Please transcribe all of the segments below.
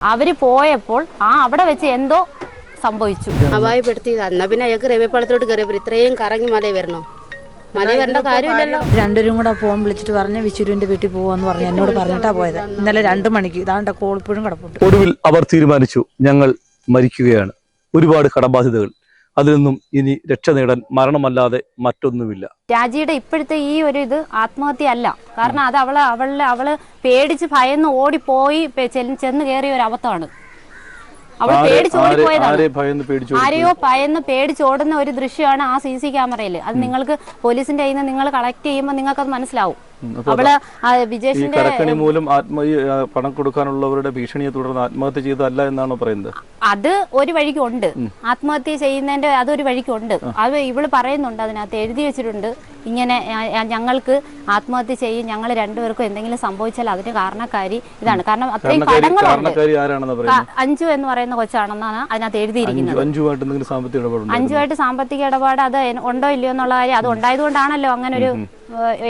അവർ പോയപ്പോൾ ആ അവിടെ വെച്ച് എന്തോ സംഭവിച്ചു. അപായപ്പെടുത്തി എന്നാ പിന്നെ അയാൾക്ക് രവിപ്പാളത്തിലോട്ട് കയറിയപ്പോൾ ഇത്രയും കറങ്ങി മല വരണോ? മല വരേണ്ട കാര്യമില്ലല്ലോ. രണ്ടുപേരും കൂടെ ഫോൺ വിളിച്ചിട്ട് പറഞ്ഞ് വിശുരുവിന്റെ വീട്ടിൽ പോവാന്ന് പറഞ്ഞു എന്നോട് പറഞ്ഞിട്ടാ പോയത്. ഇന്നലെ രണ്ടു മണിക്ക്. ഇതാണ്ട് കോളിപ്പോഴും കിടപ്പുണ്ട്. ഒടുവിൽ അവർ തീരുമാനിച്ചു ഞങ്ങൾ മരിക്കുകയാണ്. ഒരുപാട് കടബാധ്യതകൾ. അതിൽ നിന്നും ഇനി രക്ഷ നേടാൻ മരണമല്ലാതെ മറ്റൊന്നുമില്ല. രാജിയുടെ ഇപ്പോഴത്തെ ഈ ഒരു ഇത് ആത്മഹത്യ അല്ല കാരണം അത് അവൾ അവളെ അവൾ പേടിച്ച് ഭയന്ന് ഓടിപ്പോയി പോയി ചെന്ന് കയറിയ ഒരു അബദ്ധമാണ് അവൾ പേടിച്ചു ആരെയോ ഭയന്ന് പേടിച്ചോടുന്ന ഒരു ദൃശ്യമാണ് ആ സി സി ക്യാമറയിൽ അത് നിങ്ങൾക്ക് പോലീസിന്റെ കയ്യിൽ നിന്ന് നിങ്ങൾ കളക്ട് ചെയ്യുമ്പോൾ നിങ്ങൾക്ക് അത് മനസ്സിലാവും. അവൾ വിജേഷിന്റെ കടക്കണി മൂലം ആത്മ പണം കൊടുക്കാനുള്ളവരുടെ ഭീഷണിയെ തുടർന്ന് ആത്മഹത്യ ചെയ്തതല്ല എന്നാണോ പറയുന്നത്? അത് ഒരു വഴിക്കുണ്ട്. ആത്മഹത്യ ചെയ്യുന്നതിന്റെ അതൊരു വഴിക്കുണ്ട്. അത് ഇവൾ പറയുന്നുണ്ട് അതിനകത്ത് എഴുതി വെച്ചിട്ടുണ്ട്. ഇങ്ങനെ ഞങ്ങൾക്ക് ആത്മഹത്യ ചെയ്യും. ഞങ്ങൾ രണ്ടുപേർക്കും എന്തെങ്കിലും സംഭവിച്ചാൽ അതിന് കാരണക്കാരി ഇതാണ്. കാരണം അത്രയും കടങ്ങളുണ്ട്. അഞ്ചു എന്ന് പറയുന്ന കൊച്ചാണെന്നാണ് അതിനകത്ത് എഴുതിയിരിക്കുന്നത്. അഞ്ചുമായിട്ട് സാമ്പത്തിക ഇടപാട് അത് ഉണ്ടോ ഇല്ലയോ എന്നുള്ള കാര്യം അത് ഉണ്ടായതുകൊണ്ടാണല്ലോ അങ്ങനെ ഒരു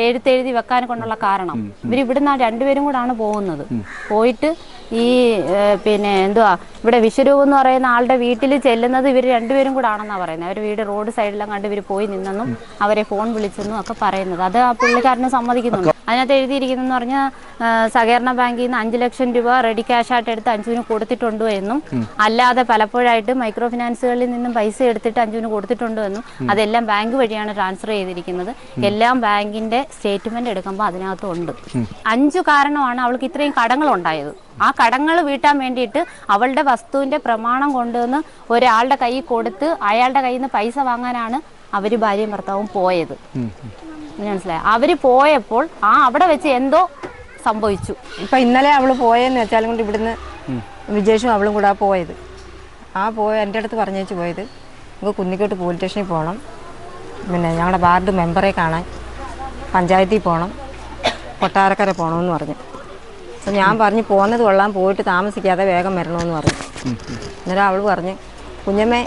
എഴുത്തെഴുതി വെക്കാൻ കൊണ്ടുള്ള കാരണം. ഇവർ ഇവിടുന്ന് രണ്ടുപേരും കൂടാണ് പോകുന്നത്. പോയിട്ട് ഈ പിന്നെ എന്തുവാ ഇവിടെ വിശ്വരൂപം എന്ന് പറയുന്ന ആളുടെ വീട്ടിൽ ചെല്ലുന്നത് ഇവർ രണ്ടുപേരും കൂടെ ആണെന്നാണ് പറയുന്നത്. അവർ വീട് റോഡ് സൈഡിലും കണ്ട് ഇവർ പോയി നിന്നെന്നും അവരെ ഫോൺ വിളിച്ചെന്നും ഒക്കെ പറയുന്നത്. അത് ആ പുള്ളിക്കാരനെ സമ്മതിക്കുന്നുണ്ട്. അതിനകത്ത് എഴുതിയിരിക്കുന്നതെന്ന് പറഞ്ഞാൽ സഹകരണ ബാങ്കിൽ നിന്ന് അഞ്ച് ലക്ഷം രൂപ റെഡി ക്യാഷ് ആയിട്ട് എടുത്ത് അഞ്ചുവിന് കൊടുത്തിട്ടുണ്ട് എന്നും അല്ലാതെ പലപ്പോഴായിട്ട് മൈക്രോ ഫിനാൻസുകളിൽ നിന്നും പൈസ എടുത്തിട്ട് അഞ്ചുവിന് കൊടുത്തിട്ടുണ്ട് എന്നും അതെല്ലാം ബാങ്ക് വഴിയാണ് ട്രാൻസ്ഫർ ചെയ്തിരിക്കുന്നത്. എല്ലാം ബാങ്കിന്റെ സ്റ്റേറ്റ്മെന്റ് എടുക്കുമ്പോൾ അതിനകത്ത് ഉണ്ട്. അഞ്ചു കാരണമാണ് അവൾക്ക് ഇത്രയും കടങ്ങൾ ഉണ്ടായത് ആ കടങ്ങൾ വീട്ടാൻ വേണ്ടിയിട്ട് അവളുടെ വസ്തുവിന്റെ പ്രമാണം കൊണ്ടുവന്ന് ഒരാളുടെ കൈ കൊടുത്ത് അയാളുടെ കയ്യിൽ നിന്ന് പൈസ വാങ്ങാനാണ് അവർ ഭാര്യയും ഭർത്താവും പോയത്. മനസ്സിലായി? അവർ പോയപ്പോൾ ആ അവിടെ വെച്ച് എന്തോ സംഭവിച്ചു. ഇപ്പൊ ഇന്നലെ അവൾ പോയെന്ന് വെച്ചാലും കൊണ്ട് ഇവിടുന്ന് വിജേഷും അവളും കൂടെ പോയത്. ആ പോയ എന്റെ അടുത്ത് പറഞ്ഞേച്ച് പോയത് നമുക്ക് കുന്നിക്കോട്ട് പോലീസ് സ്റ്റേഷനിൽ പോകണം പിന്നെ ഞങ്ങളുടെ വാർഡ് മെമ്പറെ കാണാൻ പഞ്ചായത്തിൽ പോകണം കൊട്ടാരക്കര പോകണമെന്ന് പറഞ്ഞു. അപ്പം ഞാൻ പറഞ്ഞു പോകുന്നത് കൊള്ളാൻ പോയിട്ട് താമസിക്കാതെ വേഗം വരണമെന്ന് പറഞ്ഞു. അന്നേരം അവൾ പറഞ്ഞു കുഞ്ഞമ്മേ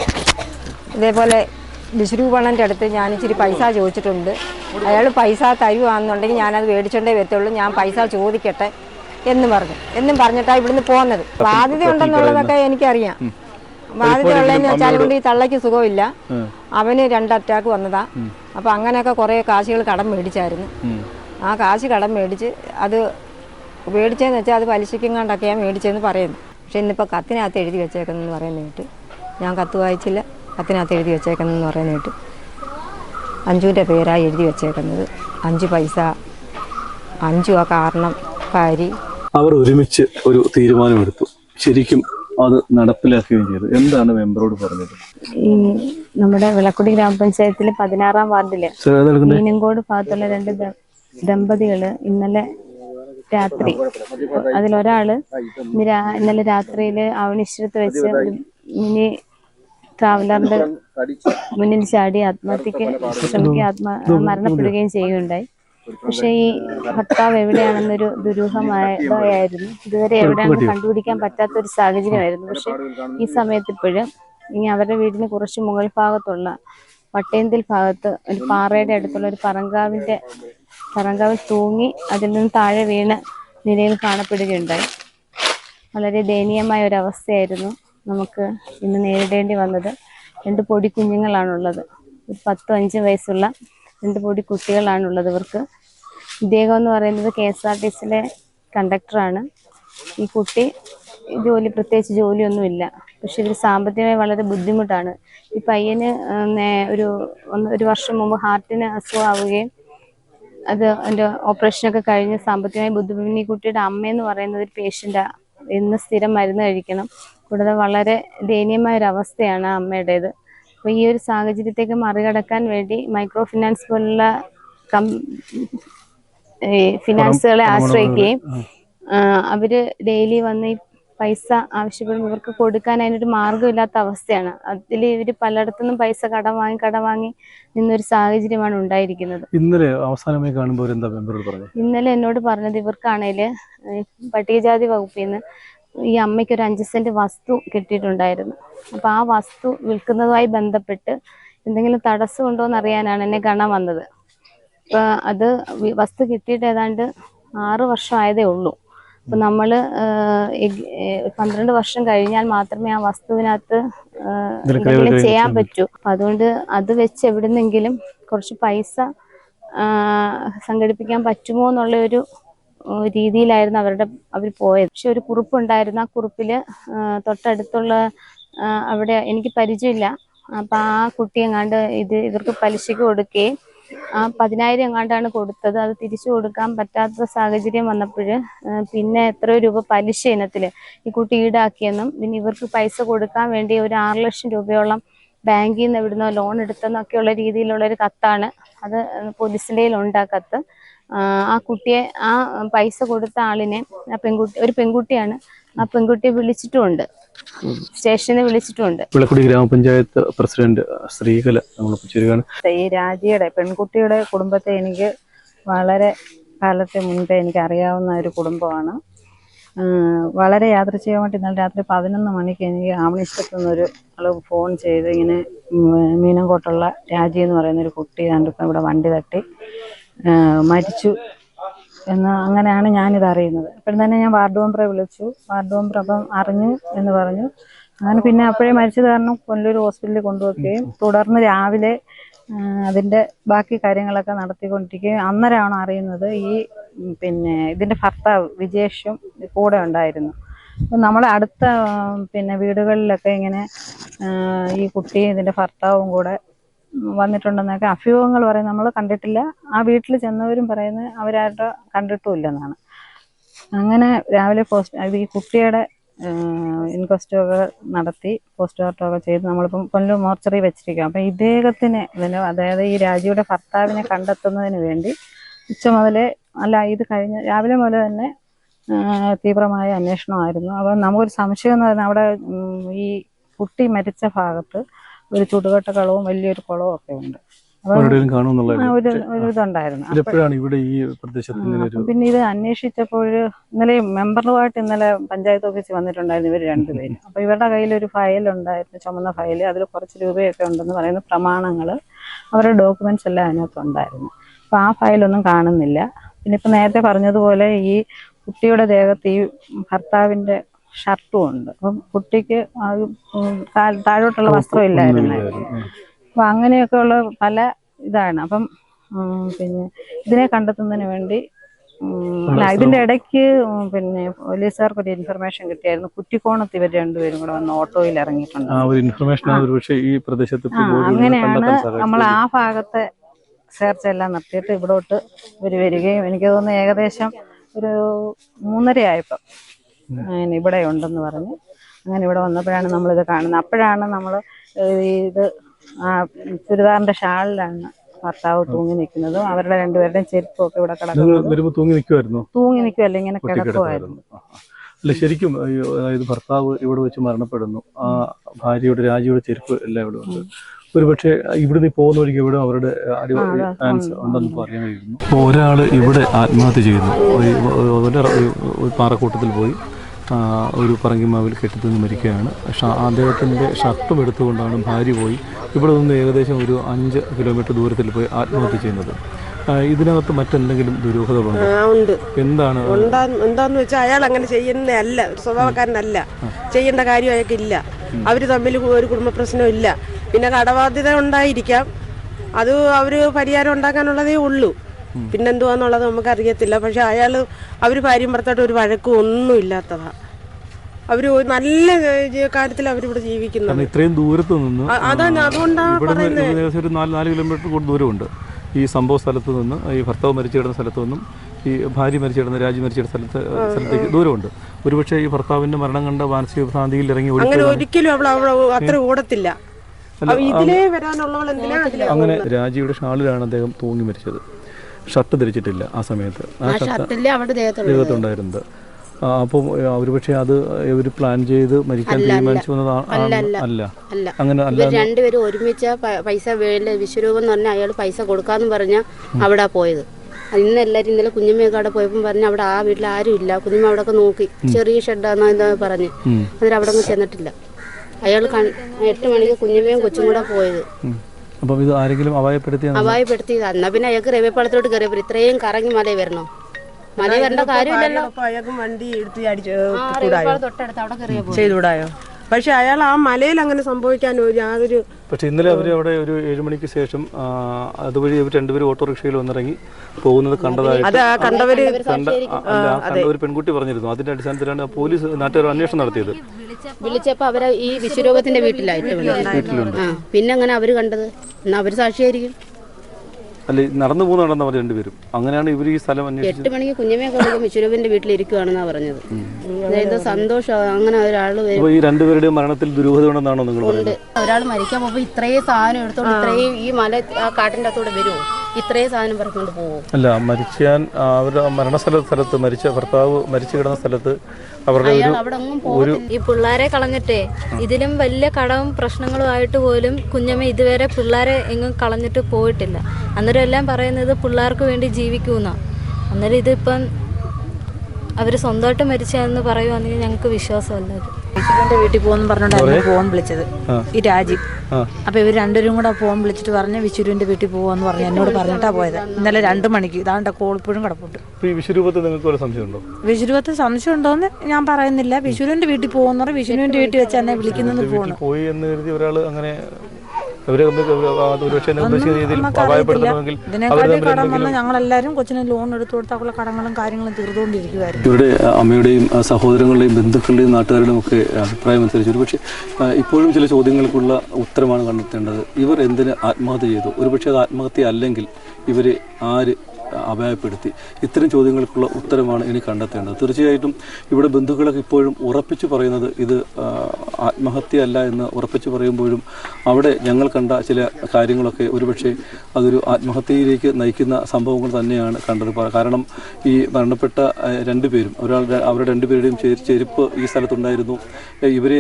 ഇതേപോലെ വിശ്വരൂപണന്റെ അടുത്ത് ഞാൻ ഇച്ചിരി പൈസ ചോദിച്ചിട്ടുണ്ട്. അയാൾ പൈസ തരുവാണെന്നുണ്ടെങ്കിൽ ഞാനത് മേടിച്ചോണ്ടേ വരത്തുള്ളൂ. ഞാൻ പൈസ ചോദിക്കട്ടെ എന്ന് പറഞ്ഞു. എന്നും പറഞ്ഞിട്ടാണ് ഇവിടുന്ന് പോകുന്നത് ബാധ്യത ഉണ്ടെന്നുള്ളതൊക്കെ എനിക്കറിയാം. ബാധ്യത ഉള്ളതെന്ന് വെച്ചാൽ കൊണ്ട് ഈ തള്ളയ്ക്ക് സുഖമില്ല. അവന് രണ്ട് അറ്റാക്ക് വന്നതാ. അപ്പൊ അങ്ങനെയൊക്കെ കുറെ കാശുകൾ കടം മേടിച്ചായിരുന്നു. ആ കാശ് കടം മേടിച്ച് അത് മേടിച്ചതെന്ന് വെച്ചാൽ അത് പലിശയ്ക്കും കണ്ടൊക്കെയാണ് മേടിച്ചതെന്ന് പറയുന്നു. പക്ഷെ ഇന്നിപ്പോൾ കത്തിനകത്ത് എഴുതി വെച്ചേക്കുന്നെന്ന് പറയുന്ന കേട്ട്. ഞാൻ കത്ത് വായിച്ചില്ല. കത്തിനകത്ത് എഴുതി വെച്ചേക്കുന്നെന്ന് പറയുന്ന കേട്ട്. അഞ്ചുവിന്റെ പേരായി എഴുതി വെച്ചേക്കുന്നത്. അഞ്ച് പൈസ അഞ്ചു ആ കാരണം കാരി അവർ ഒരുമിച്ച് ഒരു തീരുമാനമെടുത്തു. ശരിക്കും അത് നടപ്പിലാക്കുകയും ചെയ്തു. എന്താണ് മെമ്പറോട് പറഞ്ഞത്? ഈ നമ്മുടെ വിളക്കുടി ഗ്രാമപഞ്ചായത്തിലെ പതിനാറാം വാർഡിൽ മീനങ്കോട് ഭാഗത്തുള്ള രണ്ട് ദമ്പതികൾ ദമ്പതികൾ ഇന്നലെ രാത്രി അതിലൊരാൾ ഇന്ന് ഇന്നലെ രാത്രിയിൽ അവനിശ്വരത്ത് വെച്ച് മിനി ട്രാവലറിന്റെ മുന്നിൽ ചാടി ആത്മഹത്യക്ക് ശ്രമിക്കുക ആത്മ മരണപ്പെടുകയും ചെയ്യുകയുണ്ടായി. പക്ഷെ ഈ ഭർത്താവ് എവിടെയാണെന്നൊരു ദുരൂഹമായതായിരുന്നു. ഇതുവരെ എവിടെയാണെന്ന് കണ്ടുപിടിക്കാൻ പറ്റാത്ത ഒരു സാഹചര്യമായിരുന്നു. പക്ഷെ ഈ സമയത്ത് ഇപ്പോഴും ഇനി അവരുടെ വീടിന് കുറച്ച് മുകൾ ഭാഗത്തുള്ള വട്ടേന്തിൽ ഭാഗത്ത് ഒരു പാറയുടെ അടുത്തുള്ള ഒരു പറങ്കാവിന്റെ പറങ്കാവിൽ തൂങ്ങി അതിൽ നിന്ന് താഴെ വീണ് നിലയിൽ കാണപ്പെടുകയുണ്ടായി. വളരെ ദയനീയമായ ഒരു അവസ്ഥയായിരുന്നു നമുക്ക് ഇന്ന് നേരിടേണ്ടി വന്നത്. രണ്ട് പൊടി കുഞ്ഞുങ്ങളാണുള്ളത്. ഒരു പത്തും അഞ്ചും വയസ്സുള്ള രണ്ട് പൊടി കുട്ടികളാണുള്ളത് ഇവർക്ക്. ഇദ്ദേഹം എന്ന് പറയുന്നത് കെ എസ് ആർ ടി സിയിലെ കണ്ടക്ടറാണ്. ഈ കുട്ടി ജോലി പ്രത്യേകിച്ച് ജോലിയൊന്നുമില്ല. പക്ഷെ ഇവർ സാമ്പത്തികമായി വളരെ ബുദ്ധിമുട്ടാണ്. ഈ പയ്യന് ഒരു ഒരു വർഷം മുമ്പ് ഹാർട്ടിന് അസുഖമാവുകയും അത് എന്റെ ഓപ്പറേഷനൊക്കെ കഴിഞ്ഞ് സാമ്പത്തികമായി ബുദ്ധിമുട്ട് ഈ കുട്ടിയുടെ അമ്മയെന്ന് പറയുന്നത് ഒരു പേഷ്യന്റാണ് എന്ന് സ്ഥിരം മരുന്ന് കഴിക്കണം. കൂടാതെ വളരെ ദയനീയമായ ഒരു അവസ്ഥയാണ് ആ അമ്മയുടേത്. അപ്പോൾ ഈ ഒരു സാഹചര്യത്തേക്ക് മറികടക്കാൻ വേണ്ടി മൈക്രോ ഫിനാൻസ് പോലുള്ള കം ഫിനാൻസുകളെ ആശ്രയിക്കുകയും അവർ ഡെയിലി വന്ന് ഈ പൈസ ആവശ്യപ്പെടുമ്പോൾ ഇവർക്ക് കൊടുക്കാൻ അതിനൊരു മാർഗമില്ലാത്ത അവസ്ഥയാണ്. അതിൽ ഇവർ പലയിടത്തുനിന്നും പൈസ കടം വാങ്ങി കടം വാങ്ങി നിന്നൊരു സാഹചര്യമാണ് ഉണ്ടായിരിക്കുന്നത്. ഇന്നലെ അവസാനമായി കാണുമ്പോൾ ഇന്നലെ എന്നോട് പറഞ്ഞത് ഇവർക്കാണേൽ പട്ടികജാതി വകുപ്പിൽ നിന്ന് ഈ അമ്മയ്ക്ക് ഒരു അഞ്ച് സെന്റ് വസ്തു കിട്ടിയിട്ടുണ്ടായിരുന്നു. അപ്പൊ ആ വസ്തു വിൽക്കുന്നതുമായി ബന്ധപ്പെട്ട് എന്തെങ്കിലും തടസ്സം ഉണ്ടോ എന്ന് അറിയാനാണ് എന്നെ കാണാൻ വന്നത്. അപ്പൊ അത് വസ്തു കിട്ടിയിട്ട് ഏതാണ്ട് ആറ് വർഷം ആയതേ ഉള്ളൂ. അപ്പൊ നമ്മൾ ആഹ് പന്ത്രണ്ട് വർഷം കഴിഞ്ഞാൽ മാത്രമേ ആ വസ്തുവിനകത്ത് എന്തെങ്കിലും ചെയ്യാൻ പറ്റൂ. അപ്പൊ അതുകൊണ്ട് അത് വെച്ച് എവിടുന്നെങ്കിലും കുറച്ച് പൈസ സംഘടിപ്പിക്കാൻ പറ്റുമോ എന്നുള്ള ഒരു രീതിയിലായിരുന്നു അവരുടെ അവർ പോയത്. പക്ഷെ ഒരു കുറിപ്പുണ്ടായിരുന്നു. ആ കുറിപ്പിൽ തൊട്ടടുത്തുള്ള അവിടെ എനിക്ക് പരിചയമില്ല. അപ്പൊ ആ കുട്ടി എങ്ങാണ്ട് ഇത് ഇവർക്ക് പലിശക്ക് കൊടുക്കുകയും ആ പതിനായിരം എങ്ങാണ്ടാണ് കൊടുത്തത്. അത് തിരിച്ചു കൊടുക്കാൻ പറ്റാത്ത സാഹചര്യം വന്നപ്പോൾ പിന്നെ എത്രയോ രൂപ പലിശ ഇനത്തിൽ ഈ കുട്ടി ഈടാക്കിയെന്നും പിന്നെ ഇവർക്ക് പൈസ കൊടുക്കാൻ വേണ്ടി ഒരു ആറ് ലക്ഷം രൂപയോളം ബാങ്കിൽ നിന്ന് എവിടുന്നോ ലോൺ എടുത്തെന്നൊക്കെയുള്ള രീതിയിലുള്ള ഒരു കത്താണ് അത് പോലീസിന്റെ ഉണ്ടാക്കത്ത് ആ കത്ത്. ആ, ആ കുട്ടിയെ ആ പൈസ കൊടുത്ത ആളിനെ ആ പെൺകുട്ടി ഒരു പെൺകുട്ടിയാണ് ആ പെൺകുട്ടിയെ വിളിച്ചിട്ടുമുണ്ട് സ്റ്റേഷനെ വിളിച്ചിട്ടുണ്ട്. വിളക്കുടി ഗ്രാമപഞ്ചായത്ത് പ്രസിഡന്റ് ശ്രീകല ഈ രാജിയുടെ പെൺകുട്ടിയുടെ കുടുംബത്തെ എനിക്ക് വളരെ കാലത്തെ മുൻപേ എനിക്ക് അറിയാവുന്ന ഒരു കുടുംബമാണ്. വളരെ യാത്ര ചെയ്യാൻ വേണ്ടി ഇന്നലെ രാത്രി പതിനൊന്ന് മണിക്ക് എനിക്ക് ആംബുലൻസിൽ നിന്നൊരു ആൾ ഫോൺ ചെയ്ത് ഇങ്ങനെ മീനങ്കോട്ടുള്ള രാജി എന്ന് പറയുന്ന ഒരു കുട്ടി കണ്ടിപ്പം ഇവിടെ വണ്ടി തട്ടി മരിച്ചു എന്ന് അങ്ങനെയാണ് ഞാനിത് അറിയുന്നത്. അപ്പം തന്നെ ഞാൻ വാർഡ് മെമ്പറെ വിളിച്ചു. വാർഡ് മെമ്പർ അപ്പം അറിഞ്ഞു എന്ന് പറഞ്ഞു. അങ്ങനെ പിന്നെ അപ്പോഴേ മരിച്ചത് കാരണം കൊല്ലൂർ ഹോസ്പിറ്റലിൽ കൊണ്ടുവയ്ക്കുകയും തുടർന്ന് രാവിലെ അതിന്റെ ബാക്കി കാര്യങ്ങളൊക്കെ നടത്തിക്കൊണ്ടിരിക്കുകയും അന്നേരമാണ് അറിയുന്നത് ഈ പിന്നെ ഇതിന്റെ ഭർത്താവ് വിജേഷും കൂടെ ഉണ്ടായിരുന്നു. നമ്മളെ അടുത്ത പിന്നെ വീടുകളിലൊക്കെ ഇങ്ങനെ ഈ കുട്ടി ഇതിന്റെ ഭർത്താവും കൂടെ വന്നിട്ടുണ്ടെന്നൊക്കെ അഭ്യൂഹങ്ങൾ പറയും നമ്മൾ കണ്ടിട്ടില്ല. ആ വീട്ടിൽ ചെന്നവരും പറയുന്നത് അവരായിട്ട് കണ്ടിട്ടുമില്ലെന്നാണ്. അങ്ങനെ രാവിലെ പോസ്റ്റ് ഈ കുട്ടിയുടെ ഇൻക്വസ്റ്റ് ഒക്കെ നടത്തി പോസ്റ്റ്മോർട്ടം ഒക്കെ ചെയ്ത് നമ്മളിപ്പം കൊല്ലം മോർച്ചറി വെച്ചിരിക്കാം അപ്പം ഇദ്ദേഹത്തിന് ഇതിന് അതായത് ഈ രാജിയുടെ ഭർത്താവിനെ കണ്ടെത്തുന്നതിന് വേണ്ടി ഉച്ച മുതലേ അല്ല ഇത് കഴിഞ്ഞ് രാവിലെ മുതൽ തന്നെ തീവ്രമായ അന്വേഷണമായിരുന്നു. അപ്പം നമുക്കൊരു സംശയം എന്ന് പറഞ്ഞാൽ അവിടെ ഈ കുട്ടി മരിച്ച ഭാഗത്ത് ഒരു ചുടുകട്ട കളവും വലിയൊരു കുളവും ഒക്കെ ഉണ്ട്. പിന്നെ ഇത് അന്വേഷിച്ചപ്പോൾ ഇന്നലെ മെമ്പറുമായിട്ട് ഇന്നലെ പഞ്ചായത്ത് ഓഫീസിൽ വന്നിട്ടുണ്ടായിരുന്നു ഇവർ രണ്ടുപേരും. അപ്പൊ ഇവരുടെ കയ്യിൽ ഒരു ഫയൽ ഉണ്ടായിരുന്നു ചുമന്ന ഫയൽ. അതിൽ കുറച്ച് രൂപയൊക്കെ ഉണ്ടെന്ന് പറയുന്ന പ്രമാണങ്ങൾ അവരുടെ ഡോക്യുമെന്റ്സ് എല്ലാം അതിനകത്ത് ഉണ്ടായിരുന്നു. അപ്പൊ ആ ഫയലൊന്നും കാണുന്നില്ല. പിന്നെ ഇപ്പൊ നേരത്തെ പറഞ്ഞതുപോലെ ഈ കുട്ടിയുടെ ദേഹത്ത് ഈ ഭർത്താവിന്റെ ഷർട്ടും ഉണ്ട്. അപ്പം കുട്ടിക്ക് താഴോട്ടുള്ള വസ്ത്രം ഇല്ലായിരുന്നു. അപ്പൊ അങ്ങനെയൊക്കെയുള്ള പല ഇതാണ്. അപ്പം പിന്നെ ഇതിനെ കണ്ടെത്തുന്നതിന് വേണ്ടി ഇതിന്റെ ഇടയ്ക്ക് പിന്നെ പോലീസുകാർക്ക് ഒരു ഇൻഫർമേഷൻ കിട്ടിയായിരുന്നു. കുറ്റിക്കോണത്ത് ഇവർ രണ്ടുപേരും കൂടെ വന്ന് ഓട്ടോയിൽ ഇറങ്ങിയിട്ടുണ്ട്. അങ്ങനെയാണ് നമ്മൾ ആ ഭാഗത്തെ സെർച്ച് എല്ലാം നടത്തിയിട്ട് ഇവിടോട്ട് ഇവർ വരികയും എനിക്ക് തോന്നുന്നു ഏകദേശം ഒരു മൂന്നര ആയപ്പം അങ്ങനെ ഇവിടെ ഉണ്ടെന്ന് പറഞ്ഞ് അങ്ങനെ ഇവിടെ വന്നപ്പോഴാണ് നമ്മൾ ഇത് കാണുന്നത്. അപ്പോഴാണ് നമ്മൾ ഇത് ആ ചുരിദാറിന്റെ ഷാളിലാണ് ഭർത്താവ് തൂങ്ങി നിൽക്കുന്നതും. അവരുടെ രണ്ടുപേരുടെയും ചെരുപ്പും ഒക്കെ ഇവിടെ കിടക്കുന്നു തൂങ്ങി നിൽക്കുമായിരുന്നു തൂങ്ങി നിൽക്കുമല്ലോ ഇങ്ങനെ കിടക്കുമായിരുന്നു അല്ല ശരിക്കും അതായത് ഭർത്താവ് ഇവിടെ വെച്ച് മരണപ്പെടുന്നു. ആ ഭാര്യയുടെ രാജിയുടെ ചെരുപ്പ് എല്ലാം ഇവിടെ ഉണ്ട്. ഒരു പക്ഷേ ഇവിടുന്ന് ഈ പോകുന്ന വഴിക്ക് ഇവിടെ അവരുടെ ആൻസർ ഉണ്ടെന്ന് പറയാൻ കഴിയുന്നു. ഇപ്പോൾ ഒരാൾ ഇവിടെ ആത്മഹത്യ ചെയ്യുന്നു. ഒരു- പാറക്കൂട്ടത്തിൽ പോയി ഒരു പറങ്കിമാവിൽ കെട്ടിത്തന്ന് മരിക്കുകയാണ്. ഷ- അദ്ദേഹത്തിന്റെ ഷർട്ടും എടുത്തുകൊണ്ടാണ് ഭാര്യ പോയി. ഇവിടെ നിന്ന് ഏകദേശം ഒരു അഞ്ച് കിലോമീറ്റർ ദൂരത്തിൽ പോയി ആത്മഹത്യ ചെയ്യുന്നത്. ഇതിനകത്ത് മറ്റെന്തെങ്കിലും ദുരൂഹത ഉണ്ട്. എന്താണ്? ഉണ്ടാ എന്താന്ന് വെച്ചാൽ അയാൾ അങ്ങനെ ചെയ്യുന്നതല്ല. ഒരു സ്വഭാവക്കാരനല്ല. ചെയ്യേണ്ട കാര്യം അയാൾക്കില്ല അവർ തമ്മിൽ ഒരു കുടുംബ പ്രശ്നവും ഇല്ല. പിന്നെ കടബാധ്യത ഉണ്ടായിരിക്കാം. അത് അവർ പരിഹാരം ഉണ്ടാക്കാനുള്ളതേ ഉള്ളൂ. പിന്നെന്തുവാന്നുള്ളത് നമുക്ക് അറിയത്തില്ല പക്ഷെ അയാൾ അവർ ഭാര്യയും ഭർത്തായിട്ട് ഒരു വഴക്കും ഒന്നും ഇല്ലാത്തതാ. അവർ നല്ല കാര്യത്തിൽ അവരിവിടെ ജീവിക്കുന്നത് കാരണം ഇത്രയും ദൂരത്ത് നിന്ന് അ- അതാണ് അതുകൊണ്ടാണ് ഒരു നാല് നാല് കിലോമീറ്റർ കൂടുതൽ ദൂരമുണ്ട്. ഈ സംഭവ സ്ഥലത്ത് നിന്ന് ഈ ഭർത്താവ് മരിച്ചു കിടന്ന സ്ഥലത്ത് നിന്നും ഈ ഭാര്യ മരിച്ചു കിടന്ന രാജി മരിച്ചു കിടന്ന സ്ഥലത്ത് സ്ഥലത്തേക്ക് ദൂരമുണ്ട്. ഒരുപക്ഷെ ഈ ഭർത്താവിന്റെ മരണം കണ്ട മാനസിക ഭ്രാന്തിയിൽ ഇറങ്ങി അങ്ങനെ ഒരിക്കലും അവൾ അത്ര ഓടത്തില്ല. അങ്ങനെ രാജിയുടെ ഷാളിലാണ് അദ്ദേഹം തൂങ്ങി മരിച്ചത്. ഷർട്ട് ധരിച്ചിട്ടില്ല ആ സമയത്ത്. ആ ഷർട്ട് ദേഹത്തുണ്ടായിരുന്നത്. അപ്പം ഒരുപക്ഷെ അത് ഇവർ പ്ലാൻ ചെയ്ത് മരിക്കാൻ. തീരുമാനിച്ചു അല്ല, അങ്ങനെ അല്ല രണ്ടുപേരും ഒരുമിച്ച് പൈസ വേണ്ട വിശ്വരൂപം എന്ന് പറഞ്ഞാൽ അയാൾ പൈസ കൊടുക്കാന്ന് പറഞ്ഞ അവിടെ പോയത്. ഇന്ന് എല്ലാവരും ഇന്നലെ കുഞ്ഞമ്മയൊക്കെ അവിടെ പോയപ്പോൾ പറഞ്ഞു അവിടെ ആ വീട്ടിൽ ആരും ഇല്ല. കുഞ്ഞമ്മ അവിടെ ഒക്കെ നോക്കി ചെറിയ ഷെഡാന്നോ എന്താ പറഞ്ഞു. എന്നിട്ട് അവിടെ ഒന്നും ചെന്നിട്ടില്ല. അയാൾ എട്ട് മണിക്ക് കുഞ്ഞമ്മയും കൊച്ചും കൂടെ പോയത്. അപ്പം ഇത് ആരെങ്കിലും അപായപ്പെടുത്തിയത് എന്നാ പിന്നെ അയാൾക്ക് റെവേ കയറിയപ്പോ കയറിയപ്പോൾ ഇത്രയും കറങ്ങി മല വരണോ? മല വരേണ്ട കാര്യമില്ലല്ലോ. അയാൾക്കും വണ്ടി എടുത്ത് അടിച്ച് ആ, കൂടായോ തൊട്ടടുത്ത് അവിടെ കയറിയ ചെയ്തുടായോ? ചെയ്തുകൂടായോ പക്ഷെ അയാൾ ആ മലയിൽ അങ്ങനെ സംഭവിക്കാൻ ഒരു യാതൊരു പക്ഷെ ഇന്നലെ അവർ അവിടെ ഒരു ഏഴുമണിക്ക് ശേഷം അതുവഴി ഇവർ രണ്ടുപേരും ഓട്ടോറിക്ഷയിൽ വന്നിറങ്ങി പോകുന്നത് കണ്ടതായിട്ട് അത് കണ്ടവര് ഒരു പെൺകുട്ടി പറഞ്ഞിരുന്നു. അതിന്റെ അടിസ്ഥാനത്തിലാണ് പോലീസ് നാട്ടുകാർ അന്വേഷണം നടത്തിയത്. വിളിച്ചപ്പോ അവരെ ഈ വിശ്വരൂപത്തിന്റെ വീട്ടിലായിട്ട് പിന്നെ അങ്ങനെ അവർ കണ്ടത്. എന്നാ അവർ സാക്ഷിയായിരിക്കും. അല്ല നടന്നു പോകുന്നതാണെന്ന് അവർ രണ്ടുപേരും. അങ്ങനെയാണ് ഇവർ ഈ സ്ഥലം അന്വേഷിച്ചത്. എട്ട് മണിക്ക് കുഞ്ഞമ്മയെ കൊണ്ടുപോയി വിശ്വരൂപന്റെ വീട്ടിലിരിക്കുവാണെന്നാ പറഞ്ഞത്. എന്തോ സന്തോഷം അങ്ങനെ ഒരാൾ വരും. അപ്പോൾ ഈ രണ്ടുപേരുടെയും മരണത്തിൽ ദുരൂഹത ഉണ്ടെന്നാണോ നിങ്ങൾ പറയുന്നത്? ഒരാൾ മരിക്കാൻ പോകുമ്പോ ഇത്രയും സാധനം എടുത്തോണ്ട് ഇത്രയും ഈ മല ആ കാട്ടിന്റെ അകത്തൂടെ വരുമോ ഇത്രയും സാധനം പറഞ്ഞുകൊണ്ട് പോകും അല്ല മരിച്ചാൻ അവർ അവരുടെ മരണസ്ഥല സ്ഥലത്ത് മരിച്ച ഭർത്താവ് മരിച്ചു കിടന്ന സ്ഥലത്ത് അവരുടെ ഒരു ഈ പിള്ളേരെ കളഞ്ഞിട്ടേ ഇതിലും വലിയ കടവും പ്രശ്നങ്ങളും ആയിട്ട് പോലും കുഞ്ഞമ്മ ഇതുവരെ പിള്ളേരെ എങ്ങും കളഞ്ഞിട്ട് പോയിട്ടില്ല. അന്നേരം എല്ലാം പറയുന്നത് പിള്ളേർക്ക് വേണ്ടി ജീവിക്കൂന്നാ. അന്നേരം ഇതിപ്പം അവർ സ്വന്തമായിട്ട് മരിച്ചതെന്ന് പറയുവാണെങ്കിൽ ഞങ്ങൾക്ക് വിശ്വാസമല്ല ഇത് വീട്ടിൽ പോകുന്നു പറഞ്ഞോണ്ടായിരുന്നു ഫോൺ വിളിച്ചത്. ഈ രാജി. അപ്പൊ ഇവർ രണ്ടുപേരും കൂടെ ഫോൺ വിളിച്ചിട്ട് പറഞ്ഞ് വിശ്വരൂപിന്റെ വീട്ടിൽ പോവാന്ന് പറഞ്ഞു എന്നോട് പറഞ്ഞിട്ടാ പോയത്. ഇന്നലെ രണ്ടു മണിക്ക്. ഇതാണ്ട് കോളിപ്പോഴും കിടപ്പുണ്ട്. വിശ്വരൂപത്തിൽ സംശയം ഉണ്ടോന്ന് ഞാൻ പറയുന്നില്ല. വിഷുവിന്റെ വീട്ടിൽ പോകുന്ന വിഷുവിന്റെ വീട്ടിൽ വെച്ച് എന്നെ വിളിക്കുന്നത് വീട്ടിൽ ഒരുപക്ഷെ എന്നെ ഉദ്ദേശിക്കുന്ന രീതിയിൽ അപായപ്പെടുത്തണമെങ്കിൽ ഞങ്ങളെല്ലാവരും കൊച്ചിന് ലോൺ എടുത്തു കൊടുത്താക്കുള്ള കടങ്ങളും കാര്യങ്ങളും ഇവരുടെ അമ്മയുടെയും സഹോദരങ്ങളുടെയും ബന്ധുക്കളുടെയും നാട്ടുകാരുടെയും ഒക്കെ അഭിപ്രായം അനുസരിച്ച് ഒരുപക്ഷെ ഇപ്പോഴും ചില ചോദ്യങ്ങൾക്കുള്ള ഉത്തരമാണ് കണ്ടെത്തേണ്ടത്. ഇവർ എന്തിന് ആത്മഹത്യ ചെയ്തു? ഒരുപക്ഷെ അത് ആത്മഹത്യ അല്ലെങ്കിൽ ഇവർ ആര് അപായപ്പെടുത്തി ഇത്തരം ചോദ്യങ്ങൾക്കുള്ള ഉത്തരമാണ് ഇനി കണ്ടെത്തേണ്ടത്. തീർച്ചയായിട്ടും ഇവിടെ ബന്ധുക്കളൊക്കെ ഇപ്പോഴും ഉറപ്പിച്ചു പറയുന്നത് ഇത് ആത്മഹത്യയല്ല എന്ന് ഉറപ്പിച്ചു പറയുമ്പോഴും അവിടെ ഞങ്ങൾ കണ്ട ചില കാര്യങ്ങളൊക്കെ ഒരുപക്ഷെ അതൊരു ആത്മഹത്യയിലേക്ക് നയിക്കുന്ന സംഭവങ്ങൾ തന്നെയാണ് കണ്ടത്. കാരണം ഈ മരണപ്പെട്ട രണ്ടുപേരും ഒരാൾ അവരുടെ രണ്ടുപേരുടെയും ചെരുപ്പ് ഈ സ്ഥലത്തുണ്ടായിരുന്നു. ഇവർ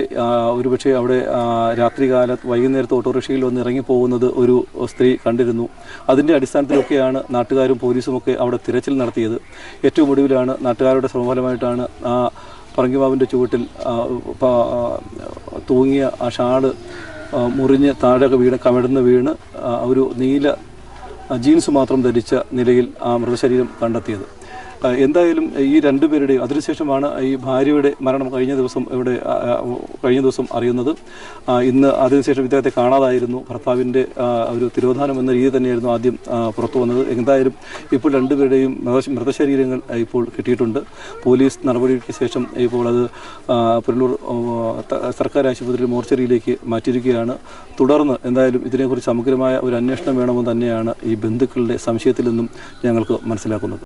ഒരുപക്ഷെ അവിടെ രാത്രികാല വൈകുന്നേരത്ത് ഓട്ടോറിക്ഷയിൽ വന്ന് ഇറങ്ങിപ്പോകുന്നത് ഒരു സ്ത്രീ കണ്ടിരുന്നു. അതിന്റെ അടിസ്ഥാനത്തിലൊക്കെയാണ് നാട്ടുകാരും പോലീസും ഒക്കെ അവിടെ തിരച്ചിൽ നടത്തിയത്. ഏറ്റവും ഒടുവിലാണ് നാട്ടുകാരുടെ ശ്രമഫലമായിട്ടാണ് ആ പറങ്കിമാവിന്റെ ചുവട്ടിൽ തൂങ്ങിയ ആ ഷാൾ മുറിഞ്ഞ് താഴെ വീണ് കമിഴ്ന്ന് വീണ് ഒരു നീല ജീൻസ് മാത്രം ധരിച്ച നിലയിൽ ആ മൃതശരീരം കണ്ടെത്തിയത്. എന്തായാലും ഈ രണ്ടുപേരുടെയും അതിനുശേഷമാണ് ഈ ഭാര്യയുടെ മരണം കഴിഞ്ഞ ദിവസം ഇവിടെ കഴിഞ്ഞ ദിവസം അറിയുന്നത്. ഇന്ന് അതിനുശേഷം ഇദ്ദേഹത്തെ കാണാതായിരുന്നു. ഭർത്താവിന്റെ ഒരു തിരോധാനം എന്ന രീതി തന്നെയായിരുന്നു ആദ്യം പുറത്തു വന്നത്. എന്തായാലും ഇപ്പോൾ രണ്ടുപേരുടെയും മൃതശരീരങ്ങൾ ഇപ്പോൾ കിട്ടിയിട്ടുണ്ട്. പോലീസ് നടപടിക്ക് ശേഷം ഇപ്പോൾ അത് പുനലൂർ സർക്കാർ ആശുപത്രി മോർച്ചറിയിലേക്ക് മാറ്റിയിരിക്കുകയാണ്. തുടർന്ന് എന്തായാലും ഇതിനെക്കുറിച്ച് സമഗ്രമായ ഒരു അന്വേഷണം വേണമെന്ന് തന്നെയാണ് ഈ ബന്ധുക്കളുടെ സംശയത്തിൽ നിന്നും ഞങ്ങൾക്ക് മനസ്സിലാക്കുന്നത്.